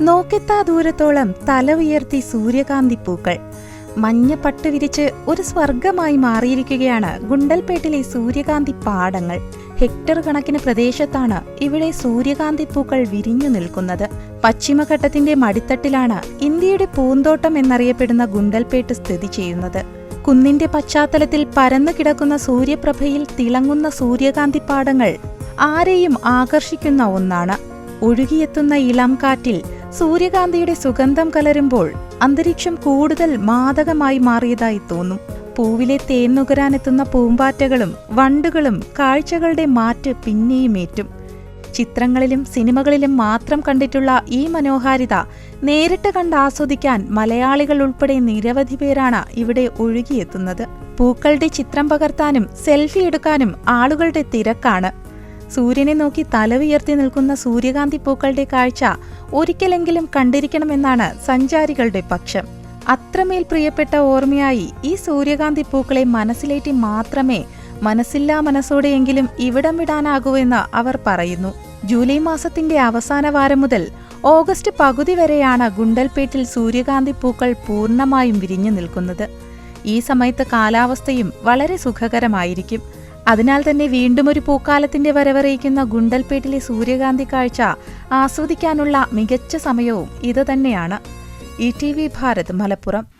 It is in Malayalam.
നോക്കെത്താ ദൂരത്തോളം തല ഉയർത്തി സൂര്യകാന്തി പൂക്കൾ. മഞ്ഞ പട്ട് വിരിച്ച് ഒരു സ്വർഗമായി മാറിയിരിക്കുകയാണ് ഗുണ്ടൽപേട്ടിലെ സൂര്യകാന്തി പാടങ്ങൾ. ഹെക്ടർ കണക്കിന് പ്രദേശത്താണ് ഇവിടെ സൂര്യകാന്തി പൂക്കൾ വിരിഞ്ഞു നിൽക്കുന്നത്. പശ്ചിമഘട്ടത്തിന്റെ മടിത്തട്ടിലാണ് ഇന്ത്യയുടെ പൂന്തോട്ടം എന്നറിയപ്പെടുന്ന ഗുണ്ടൽപേട്ട് സ്ഥിതി ചെയ്യുന്നത്. കുന്നിന്റെ പശ്ചാത്തലത്തിൽ പരന്നു കിടക്കുന്ന സൂര്യപ്രഭയിൽ തിളങ്ങുന്ന സൂര്യകാന്തി പാടങ്ങൾ ആരെയും ആകർഷിക്കുന്ന ഒന്നാണ്. ഒഴുകിയെത്തുന്ന ഇളം കാറ്റിൽ സൂര്യകാന്തിയുടെ സുഗന്ധം കലരുമ്പോൾ അന്തരീക്ഷം കൂടുതൽ മാദകമായി മാറിയതായി തോന്നും. പൂവിലെ തേൻ നുകരാനെത്തുന്ന പൂമ്പാറ്റകളും വണ്ടുകളും കാഴ്ചകളുടെ മാറ്റ് പിന്നെയും ഏറ്റും. ചിത്രങ്ങളിലും സിനിമകളിലും മാത്രം കണ്ടിട്ടുള്ള ഈ മനോഹാരിത നേരിട്ട് കണ്ട് ആസ്വദിക്കാൻ മലയാളികൾ ഉൾപ്പെടെ നിരവധി പേരാണ് ഇവിടെ ഒഴുകിയെത്തുന്നത്. പൂക്കളുടെ ചിത്രം പകർത്താനും സെൽഫി എടുക്കാനും ആളുകളുടെ തിരക്കാണ്. സൂര്യനെ നോക്കി തല ഉയർത്തി നിൽക്കുന്ന സൂര്യകാന്തി പൂക്കളുടെ കാഴ്ച ഒരിക്കലെങ്കിലും കണ്ടിരിക്കണമെന്നാണ് സഞ്ചാരികളുടെ പക്ഷം. അത്രമേൽ പ്രിയപ്പെട്ട ഓർമ്മയായി ഈ സൂര്യകാന്തി പൂക്കളെ മനസ്സിലേറ്റി മാത്രമേ മനസ്സില്ലാ മനസ്സോടെയെങ്കിലും ഇവിടം വിടാനാകൂ എന്ന് അവർ പറയുന്നു. ജൂലൈ മാസത്തിന്റെ അവസാന വാരം മുതൽ ഓഗസ്റ്റ് പകുതി വരെയാണ് ഗുണ്ടൽപേട്ടിൽ സൂര്യകാന്തി പൂക്കൾ പൂർണമായും വിരിഞ്ഞു നിൽക്കുന്നത്. ഈ സമയത്ത് കാലാവസ്ഥയും വളരെ സുഖകരമായിരിക്കും. അതിനാൽ തന്നെ വീണ്ടും ഒരു പൂക്കാലത്തിന്റെ വരവറിയിക്കുന്ന ഗുണ്ടൽപേട്ടിലെ സൂര്യകാന്തി കാഴ്ച ആസ്വദിക്കാനുള്ള മികച്ച സമയവും ഇത് തന്നെയാണ് E T V Bharat Malappuram.